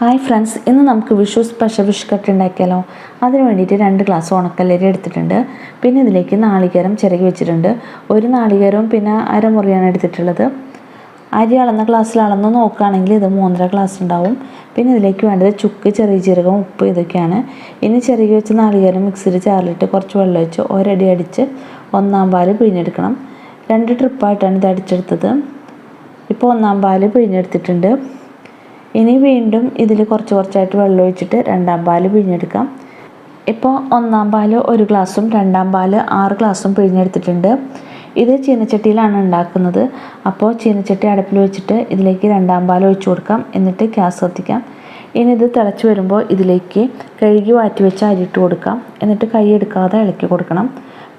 Hi friends ഇന്ന് നമുക്ക് Vishu special wish cut ഉണ്ടാക്കിയാലോ? അതിന് വേണ്ടിയിട്ട് രണ്ട് ഗ്ലാസ് ഉണക്കല്ലരി എടുത്തിട്ടുണ്ട്. പിന്നെ ഇതിലേക്ക് നാളികേരം ചിരകി വെച്ചിട്ടുണ്ട്. ഒരു നാളികേരവും പിന്നെ അരമുറിയാണ് എടുത്തിട്ടുള്ളത്. അരി അളന്ന ഗ്ലാസ്സിൽ അളന്ന് നോക്കുകയാണെങ്കിൽ ഇത് മൂന്നര ഗ്ലാസ് ഉണ്ടാവും. പിന്നെ ഇതിലേക്ക് വേണ്ടത് ചുക്ക് ചെറിയ ജീരകം ഉപ്പ് ഇതൊക്കെയാണ്. ഇനി ചിരകി വെച്ച് നാളികേരം മിക്സിയിൽ ചാറിലിട്ട് കുറച്ച് വെള്ളം ഒഴിച്ച് ഒരടി അടിച്ച് ഒന്നാം പാൽ പിഴിഞ്ഞെടുക്കണം. രണ്ട് ട്രിപ്പായിട്ടാണ് ഇത് അടിച്ചെടുത്തത്. ഇപ്പോൾ ഒന്നാം പാൽ പിഴിഞ്ഞെടുത്തിട്ടുണ്ട്. ഇനി വീണ്ടും ഇതിൽ കുറച്ച് കുറച്ചായിട്ട് വെള്ളം ഒഴിച്ചിട്ട് രണ്ടാം പാൽ പിഴിഞ്ഞെടുക്കാം. ഇപ്പോൾ ഒന്നാം പാൽ ഒരു ഗ്ലാസ്സും രണ്ടാം പാൽ ആറ് ഗ്ലാസ്സും പിഴിഞ്ഞെടുത്തിട്ടുണ്ട്. ഇത് ചീനച്ചട്ടിയിലാണ് ഉണ്ടാക്കുന്നത്. അപ്പോൾ ചീനച്ചട്ടി അടുപ്പിൽ വെച്ചിട്ട് ഇതിലേക്ക് രണ്ടാം പാൽ ഒഴിച്ചു കൊടുക്കാം. എന്നിട്ട് ഗ്യാസ് കത്തിക്കാം. ഇനി ഇത് തിളച്ച് വരുമ്പോൾ ഇതിലേക്ക് കഴുകി മാറ്റി വെച്ച് അരിയിട്ട് കൊടുക്കാം. എന്നിട്ട് കൈ എടുക്കാതെ ഇളക്കി കൊടുക്കണം.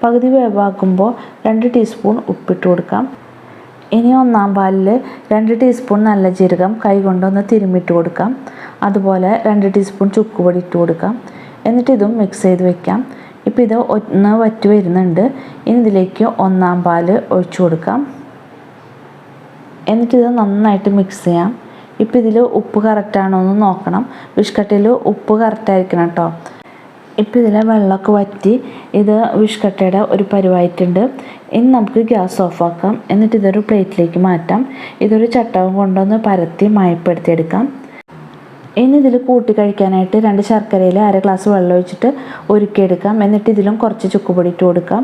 പകുതി വേവാക്കുമ്പോൾ രണ്ട് ടീസ്പൂൺ ഉപ്പിട്ട് കൊടുക്കാം. ഇനി ഒന്നാം പാലിൽ രണ്ട് ടീസ്പൂൺ നല്ല ജീരകം കൈ കൊണ്ടൊന്ന് തിരുമ്മിട്ട് കൊടുക്കാം. അതുപോലെ രണ്ട് ടീസ്പൂൺ ചുക്കുപൊടി ഇട്ട് കൊടുക്കാം. എന്നിട്ട് ഇതും മിക്സ് ചെയ്ത് വെക്കാം. ഇപ്പോൾ ഇത് ഒന്ന് വറ്റി വരുന്നുണ്ട്. ഇനി ഇതിലേക്ക് ഒന്നാം പാൽ ഒഴിച്ചു കൊടുക്കാം. എന്നിട്ടിത് നന്നായിട്ട് മിക്സ് ചെയ്യാം. ഇപ്പോൾ ഇതിൽ ഉപ്പ് കറക്റ്റാണോ എന്ന് നോക്കണം. ബിസ്ക്കറ്റിൽ ഉപ്പ് കറക്റ്റായിരിക്കണം കേട്ടോ ഇപ്പോൾ ഇതിലെ വെള്ളമൊക്കെ വറ്റി ഇത് വിഷ്കട്ടയുടെ ഒരു പരുവായിട്ടുണ്ട്. ഇനി നമുക്ക് ഗ്യാസ് ഓഫാക്കാം എന്നിട്ട് ഇതൊരു പ്ലേറ്റിലേക്ക് മാറ്റാം. ഇതൊരു ചട്ടവും കൊണ്ടൊന്ന് പരത്തി മയപ്പെടുത്തിയെടുക്കാം. ഇനി ഇതിൽ കൂട്ടി കഴിക്കാനായിട്ട് രണ്ട് ശർക്കരയിൽ അര ഗ്ലാസ് വെള്ളം ഒഴിച്ചിട്ട് ഒരുക്കിയെടുക്കാം എന്നിട്ട് ഇതിലും കുറച്ച് ചുക്കുപൊടി ഇട്ട് കൊടുക്കാം.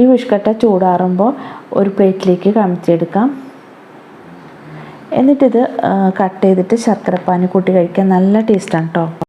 ഈ വിഷ്കട്ട ചൂടാറുമ്പോൾ ഒരു പ്ലേറ്റിലേക്ക് കമിച്ചെടുക്കാം എന്നിട്ടിത് കട്ട് ചെയ്തിട്ട് ശർക്കരപ്പാനി കൂട്ടി കഴിക്കാൻ നല്ല ടേസ്റ്റാണ് കേട്ടോ